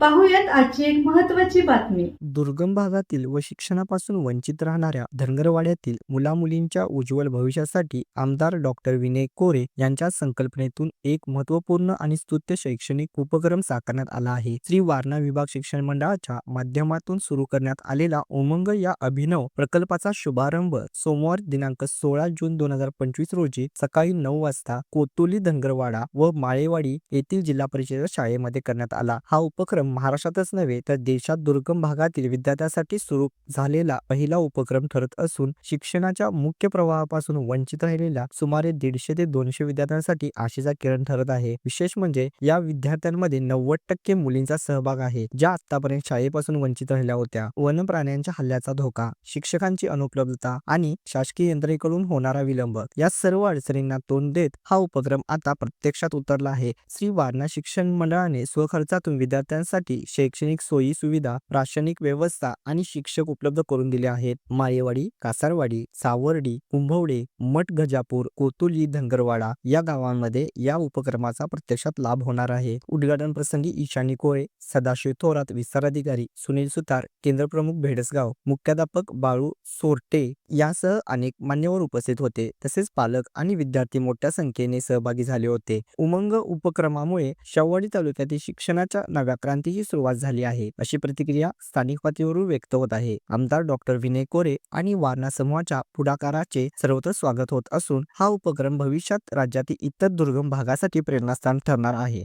पाहूयात आजची एक महत्वाची बातमी. दुर्गम भागातील व शिक्षणापासून वंचित राहणाऱ्या धनगरवाड्यातील मुलामुलींच्या उज्ज्वल भविष्यासाठी आमदार डॉक्टर विनय कोरे यांच्या संकल्पनेतून एक महत्त्वपूर्ण आणि स्तुत्य शैक्षणिक उपक्रम साकारण्यात आला आहे. श्री वारणा विभाग शिक्षण मंडळाच्या माध्यमातून सुरू करण्यात आलेला उमंग या अभिनव प्रकल्पाचा शुभारंभ सोमवार दिनांक सोळा जून दोन हजार पंचवीस रोजी सकाळी नऊ वाजता कोतुली धनगरवाडा व माळेवाडी येथील जिल्हा परिषद शाळेमध्ये करण्यात आला. हा उपक्रम महाराष्ट्रातच नव्हे तर देशात दुर्गम भागातील विद्यार्थ्यांसाठी सुरू झालेला पहिला उपक्रम ठरत असून शिक्षणाच्या मुख्य प्रवाहापासून वंचित राहिलेल्या सुमारे दीडशे ते दोनशे विद्यार्थ्यांसाठी आशेचा किरण ठरत आहे. विशेष म्हणजे या विद्यार्थ्यांमध्ये नव्वद टक्के मुलींचा सहभाग आहे ज्या आतापर्यंत शाळेपासून वंचित राहिल्या होत्या. वन प्राण्यांच्या हल्ल्याचा धोका शिक्षकांची अनुपलब्धता आणि शासकीय यंत्रणेकडून होणारा विलंब या सर्व अडचणींना तोंड देत हा उपक्रम आता प्रत्यक्षात उतरला आहे. श्री वारणा शिक्षण मंडळाने स्वखर्चातून विद्यार्थ्यांसाठी शैक्षणिक सोयी सुविधा रासायनिक व्यवस्था आणि शिक्षक उपलब्ध करून दिले आहेत. माळेवाडी कासारवाडी सावर्डी कुंभवडे मठ गजापूर कोतुली धनगरवाडा या गावांमध्ये या उपक्रमाचा प्रत्यक्षात लाभ होणार आहे. उद्घाटन प्रसंगी ईशानी कोळे सदाशिव थोरात विस्तार अधिकारी सुनील सुतार केंद्रप्रमुख भेडसगाव मुख्याध्यापक बाळू सोरटे यासह अनेक मान्यवर उपस्थित होते. तसेच पालक आणि विद्यार्थी मोठ्या संख्येने सहभागी झाले होते. उमंग उपक्रमामुळे शववाडी तालुक्यातील शिक्षणाच्या नव्या क्रांतीची सुरुवात झाली आहे. अशी प्रतिक्रिया स्थानिक पातळीवरून व्यक्त होत आहे. आमदार डॉक्टर विनय कोरे आणि वारणा समूहाच्या पुढाकाराचे सर्वत्र स्वागत होत असून हा उपक्रम भविष्यात राज्यातील इतर दुर्गम भागासाठी प्रेरणास्थान ठरणार आहे.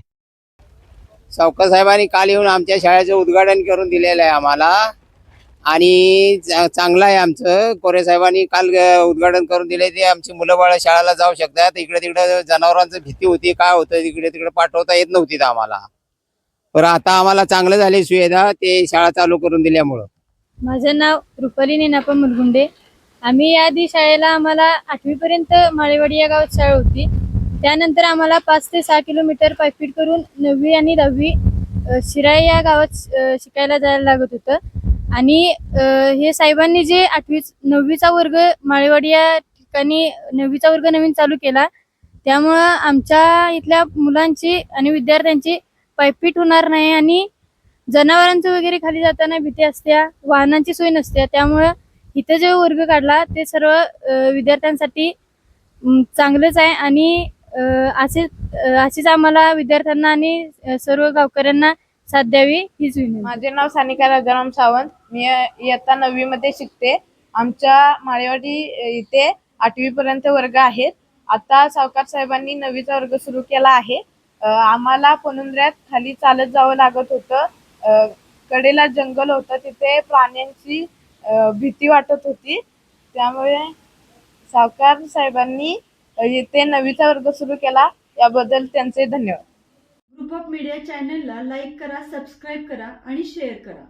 सावकर साहेबांनी काल येऊन आमच्या शाळेचं उद्घाटन करून दिलेलं आहे आम्हाला. आणि चांगलं आहे आमचं. कोरे साहेबांनी काल उद्घाटन करून दिले ते. आमची मुलं बाळ शाळेला जाऊ शकतात. इकडे तिकडे जनावरांचं भीती होती. काय होतं? तिकडे तिकडे पाठवता येत नव्हती आम्हाला. पण आता आम्हाला चांगलं झाले सुविधा. ते शाळा चालू करून दिल्यामुळं. माझं नाव रुपाली नेनाप मुलगुंडे. आम्ही या आधी शाळेला आम्हाला आठवीपर्यंत माळेवाडी या गावात शाळा होती. त्यानंतर आम्हाला पाच ते सहा किलोमीटर पायपीट करून नववी आणि दहावी शिराई या गावात शिकायला जायला लागत होतं. आणि हे साहेबांनी जे आठवी नववीचा वर्ग माळेवाडी या ठिकाणी नववीचा वर्ग नवीन चालू केला त्यामुळं आमच्या इथल्या मुलांची आणि विद्यार्थ्यांची पायपीट होणार नाही आणि जनावरांचं वगैरे खाली जाताना भीती असत्या वाहनांची सोय नसते त्यामुळं इथं जे वर्ग काढला ते सर्व विद्यार्थ्यांसाठी चांगलंच आहे आणि असेच असेच आम्हाला विद्यार्थ्यांना आणि सर्व गावकऱ्यांना साथ द्यावी हीच विनंती. माझे नाव सानिका राजाराम सावंत. मी इयत्ता नववी मध्ये शिकते. आमच्या माळेवाडी इथे आठवी पर्यंत वर्ग आहेत. आता सावकार साहेबांनी नववीचा वर्ग सुरू केला आहे. आम्हाला पनुंद्र्यात खाली चालत जावं लागत होतं. कडेला जंगल होतं. तिथे प्राण्यांची भीती वाटत होती. त्यामुळे सावकार साहेबांनी येथे इथे वर्ग सुरू केला. याबद्दल त्यांचे धन्यवाद. ग्रुप ऑफ मीडिया चॅनलला लाईक करा सबस्क्राईब करा आणि शेअर करा.